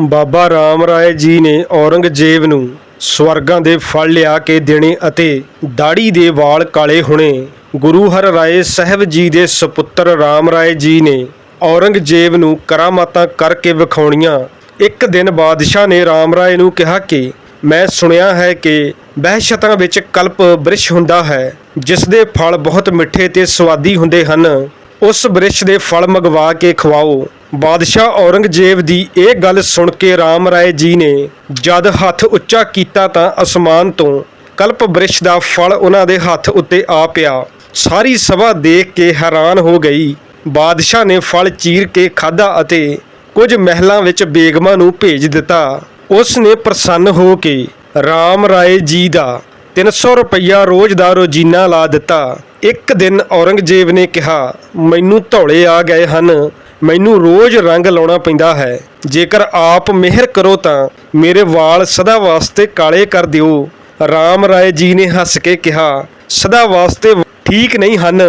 ਬਾਬਾ ਰਾਮ ਰਾਏ ਜੀ ਨੇ ਔਰੰਗਜ਼ੇਬ ਨੂੰ ਸਵਰਗਾਂ ਦੇ ਫਲ ਲਿਆ ਕੇ ਦੇਣੇ ਅਤੇ ਦਾੜੀ ਦੇ ਵਾਲ ਕਾਲੇ ਹੋਣੇ। ਗੁਰੂ ਹਰ ਰਾਏ ਸਾਹਿਬ ਜੀ ਦੇ ਸੁਪੁੱਤਰ ਰਾਮ ਰਾਏ ਜੀ ਨੇ ਔਰੰਗਜ਼ੇਬ ਨੂੰ ਕਰਾਮਾਤਾਂ ਕਰਕੇ ਵਿਖਾਉਣੀਆਂ। ਇੱਕ ਦਿਨ ਬਾਦਸ਼ਾਹ ਨੇ ਰਾਮ ਰਾਏ ਨੂੰ ਕਿਹਾ ਕਿ ਮੈਂ ਸੁਣਿਆ ਹੈ ਕਿ ਬਹਿਸ਼ਤਾਂ ਵਿੱਚ ਕਲਪ ਬ੍ਰਿਸ਼ ਹੁੰਦਾ ਹੈ, ਜਿਸ ਦੇ ਫਲ ਬਹੁਤ ਮਿੱਠੇ ਤੇ ਸਵਾਦੀ ਹੁੰਦੇ ਹਨ। ਉਸ ਬ੍ਰਿਸ਼ ਦੇ ਫਲ ਮੰਗਵਾ ਕੇ ਖਵਾਓ। ਬਾਦਸ਼ਾਹ ਔਰੰਗਜ਼ੇਬ ਦੀ ਇਹ ਗੱਲ ਸੁਣ ਕੇ ਰਾਮ ਰਾਏ ਜੀ ਨੇ ਜਦ ਹੱਥ ਉੱਚਾ ਕੀਤਾ ਤਾਂ ਅਸਮਾਨ ਤੋਂ ਕਲਪ ਬ੍ਰਿਸ਼ ਦਾ ਫਲ ਉਹਨਾਂ ਦੇ ਹੱਥ ਉੱਤੇ ਆ ਪਿਆ। ਸਾਰੀ ਸਭਾ ਦੇਖ ਕੇ ਹੈਰਾਨ ਹੋ ਗਈ। ਬਾਦਸ਼ਾਹ ਨੇ ਫਲ ਚੀਰ ਕੇ ਖਾਧਾ ਅਤੇ ਕੁਝ ਮਹਿਲਾਂ ਵਿੱਚ ਬੇਗਮਾਂ ਨੂੰ ਭੇਜ ਦਿੱਤਾ। ਉਸ ਨੇ ਪ੍ਰਸੰਨ ਹੋ ਕੇ ਰਾਮ ਰਾਏ ਜੀ ਦਾ 300 ਰੁਪਈਆ ਰੋਜ਼ ਦਾ ਰੋਜ਼ੀਨਾ ਲਾ ਦਿੱਤਾ। ਇੱਕ ਦਿਨ ਔਰੰਗਜ਼ੇਬ ਨੇ ਕਿਹਾ, ਮੈਨੂੰ ਧੌਲੇ ਆ ਗਏ ਹਨ। ਮੈਨੂੰ ਰੋਜ਼ ਰੰਗ ਲਾਉਣਾ ਪੈਂਦਾ ਹੈ। ਜੇਕਰ ਆਪ ਮਿਹਰ ਕਰੋ ਤਾਂ ਮੇਰੇ ਵਾਲ ਸਦਾ ਵਾਸਤੇ ਕਾਲੇ ਕਰ ਦਿਓ। ਰਾਮ ਰਾਏ ਜੀ ਨੇ ਹੱਸ ਕੇ ਕਿਹਾ, ਸਦਾ ਵਾਸਤੇ ਠੀਕ ਨਹੀਂ ਹਨ।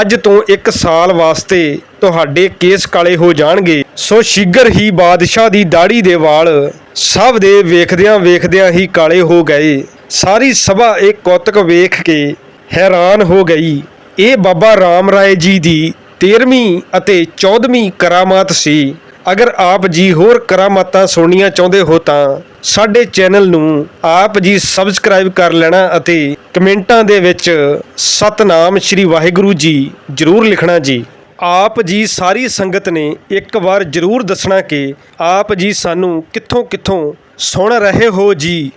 ਅੱਜ ਤੋਂ 1 ਸਾਲ ਵਾਸਤੇ ਤੁਹਾਡੇ ਕੇਸ ਕਾਲੇ ਹੋ ਜਾਣਗੇ। ਸੋ ਸ਼ੀਘਰ ਹੀ ਬਾਦਸ਼ਾਹ ਦੀ ਦਾੜੀ ਦੇ ਵਾਲ ਸਭ ਦੇ ਵੇਖਦਿਆਂ ਵੇਖਦਿਆਂ ਹੀ ਕਾਲੇ ਹੋ ਗਏ। ਸਾਰੀ ਸਭਾ ਇਹ ਕੌਤਕ ਵੇਖ ਕੇ ਹੈਰਾਨ ਹੋ ਗਈ। ਇਹ ਬਾਬਾ ਰਾਮ ਰਾਏ ਜੀ ਦੀ 13ਵੀਂ ਅਤੇ 14ਵੀਂ ਕਰਾਮਾਤ ਸੀ। ਅਗਰ ਆਪ ਜੀ ਹੋਰ ਕਰਾਮਾਤਾਂ ਸੁਣਨੀਆਂ ਚਾਹੁੰਦੇ ਹੋ ਤਾਂ ਸਾਡੇ ਚੈਨਲ ਨੂੰ ਆਪ ਜੀ ਸਬਸਕ੍ਰਾਈਬ ਕਰ ਲੈਣਾ ਅਤੇ ਕਮੈਂਟਾਂ ਦੇ ਵਿੱਚ ਸਤਨਾਮ ਸ੍ਰੀ ਵਾਹਿਗੁਰੂ ਜੀ ਜ਼ਰੂਰ ਲਿਖਣਾ ਜੀ। ਆਪ ਜੀ ਸਾਰੀ ਸੰਗਤ ਨੇ ਇੱਕ ਵਾਰ ਜ਼ਰੂਰ ਦੱਸਣਾ ਕਿ ਆਪ ਜੀ ਸਾਨੂੰ ਕਿੱਥੋਂ ਕਿੱਥੋਂ ਸੁਣ ਰਹੇ ਹੋ ਜੀ।